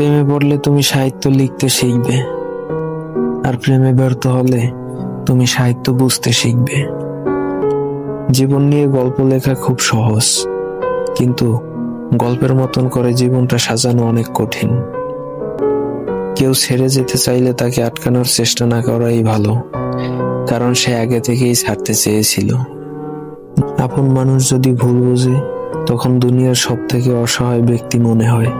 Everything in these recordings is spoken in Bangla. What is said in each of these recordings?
প্রেমে পড়লে তুমি সাহিত্য লিখতে শিখবে। আর প্রেমে ব্যর্থ হলে তুমি সাহিত্য বুঝতে শিখবে। জীবন নিয়ে গল্প লেখা খুব সহজ, কিন্তু গল্পের মতন করে জীবনটা সাজানো অনেক কঠিন। কেউ ছেড়ে যেতে চাইলে তাকে আটকানোর চেষ্টা না করাই ভালো, কারণ সে আগে থেকেই ছাড়তে চেয়েছিল। আপন মানুষ যদি ভুল বোঝে, তখন দুনিয়ার সব থেকে অসহায় ব্যক্তি মনে হয়।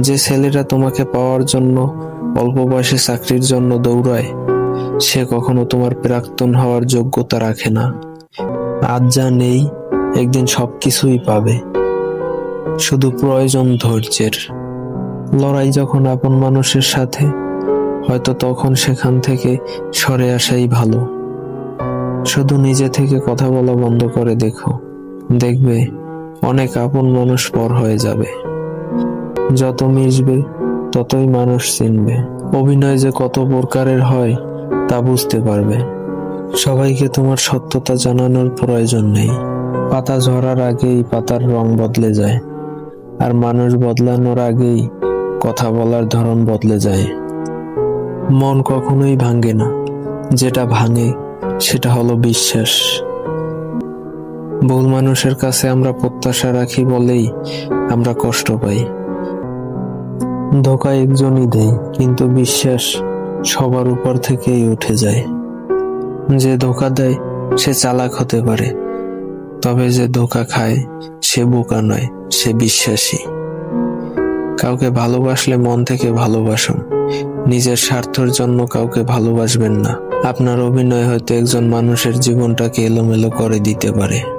যে ছেলেরা তোমাকে পাওয়ার জন্য, অল্প বয়সে চাকরির জন্য দৌড়ায়, সে কখনো তোমার প্রাক্তন হওয়ার যোগ্যতা রাখে না। আজ যা নেই, একদিন সব কিছুই পাবে। শুধু প্রয়োজন ধৈর্যের। লড়াই যখন আপন মানুষের সাথে, হয়তো তখন সেখান থেকে সরে আসাই ভালো। শুধু নিজে থেকে কথা বলা বন্ধ করে দেখো। দেখবে, অনেক আপন মানুষ পর হয়ে যাবে। যত মিশবে, ততই মানুষ চিনবে। অভিনয় যে কত প্রকারের হয়, তা বুঝতে পারবে। সবাইকে তোমার সত্যতা জানানোর প্রয়োজন নেই। পাতা ঝরার আগেই পাতার রং বদলে যায়, আর মানুষ বদলানোর আগেই কথা বলার ধরন বদলে যায়। মন কখনোই ভাঙে না, যেটা ভাঙে, সেটা হলো বিশ্বাস। ভুল মানুষের কাছে আমরা প্রত্যাশা রাখি বলেই আমরা কষ্ট পাই। ধোকা একজনই দেয়, কিন্তু বিশ্বাস সবার উপর থেকেই উঠে যায়। যে ধোকা দেয়, সে চালাক হতে পারে, তবে যে ধোকা খায়, সে বোকা নয়, সে বিশ্বাসী। কাউকে ভালোবাসলে মন থেকে ভালোবাসুন, নিজের স্বার্থের জন্য কাউকে ভালোবাসবেন না। আপনার অভিনয় হয়তো একজন মানুষের জীবনটাকে এলোমেলো করে দিতে পারে।